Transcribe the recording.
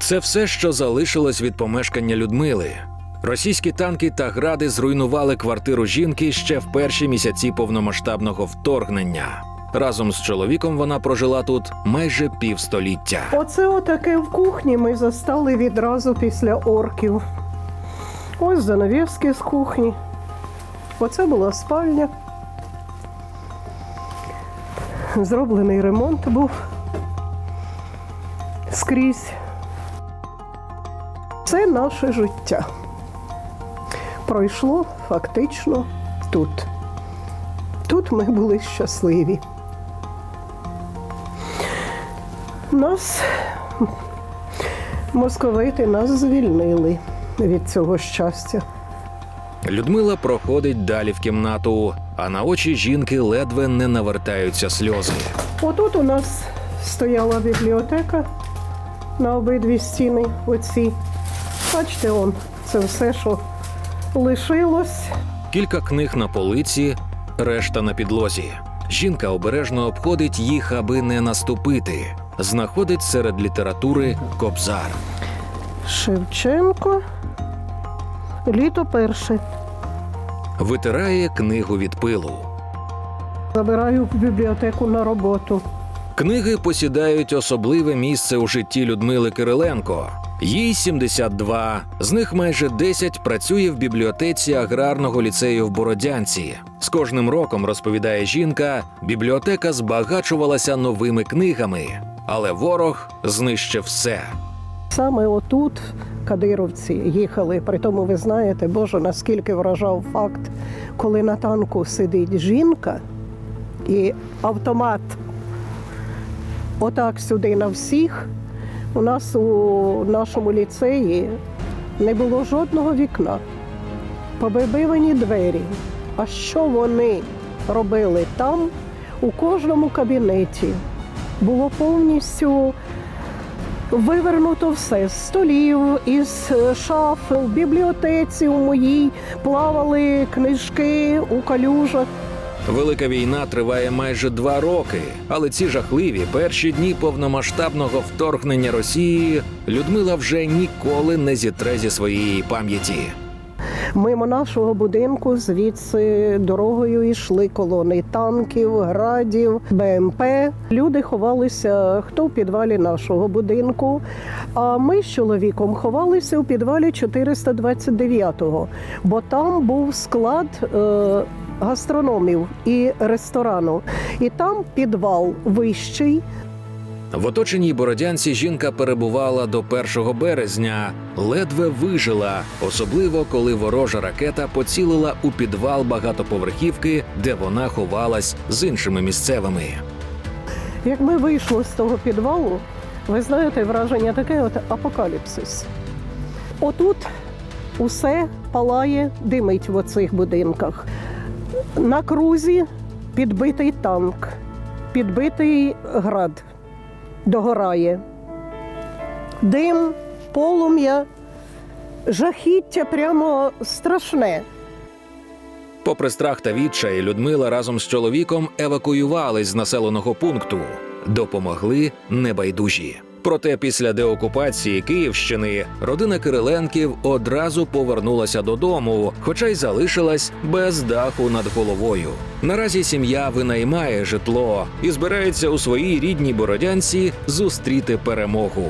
Це все, що залишилось від помешкання Людмили. Російські танки та гради зруйнували квартиру жінки ще в перші місяці повномасштабного вторгнення. Разом з чоловіком вона прожила тут майже півстоліття. Оце отаке в кухні ми застали відразу після орків. Ось занавіски з кухні. Оце була спальня. Зроблений ремонт був скрізь. Це наше життя. Пройшло фактично тут. Тут ми були щасливі. Нас московити нас звільнили від цього щастя. Людмила проходить далі в кімнату, а на очі жінки ледве не навертаються сльози. Отут у нас стояла бібліотека на обидві стіни. Оці. Бачите, он, це все, що лишилось. Кілька книг на полиці, решта на підлозі. Жінка обережно обходить їх, аби не наступити. Знаходить серед літератури кобзар. Шевченко. Літо перше. Витирає книгу від пилу. Забираю в бібліотеку на роботу. Книги посідають особливе місце у житті Людмили Кириленко. Їй 72, з них майже 10 працює в бібліотеці аграрного ліцею в Бородянці. З кожним роком, розповідає жінка, бібліотека збагачувалася новими книгами, але ворог знищив все. Саме отут кадировці їхали. При тому ви знаєте, Боже, наскільки вражав факт, коли на танку сидить жінка і автомат отак сюди на всіх. У нас у нашому ліцеї не було жодного вікна, побибивані двері. А що вони робили там, у кожному кабінеті? Було повністю Вивернуто все з столів, із е, шаф, в бібліотеці у моїй плавали книжки у калюжах. Велика війна триває майже два роки, але ці жахливі перші дні повномасштабного вторгнення Росії Людмила вже ніколи не зітре зі своєї пам'яті. Мимо нашого будинку звідси дорогою йшли колони танків, градів, БМП. Люди ховалися хто в підвалі нашого будинку. А ми з чоловіком ховалися у підвалі 429-го, бо там був склад. Гастрономів і ресторану, і там підвал вищий, В оточеній бородянці жінка перебувала до 1 березня, ледве вижила, особливо коли ворожа ракета поцілила у підвал багатоповерхівки, де вона ховалась з іншими місцевими. Як ми вийшли з того підвалу, ви знаєте, враження таке от апокаліпсис. Отут усе палає, димить в оцих будинках. На крузі підбитий танк, підбитий град догорає. Дим, полум'я, жахіття прямо страшне. Попри страх та відчай, Людмила разом з чоловіком евакуювались з населеного пункту. Допомогли небайдужі. Проте після деокупації Київщини родина Кириленків одразу повернулася додому, хоча й залишилась без даху над головою. Наразі сім'я винаймає житло і збирається у своїй рідній бородянці зустріти перемогу.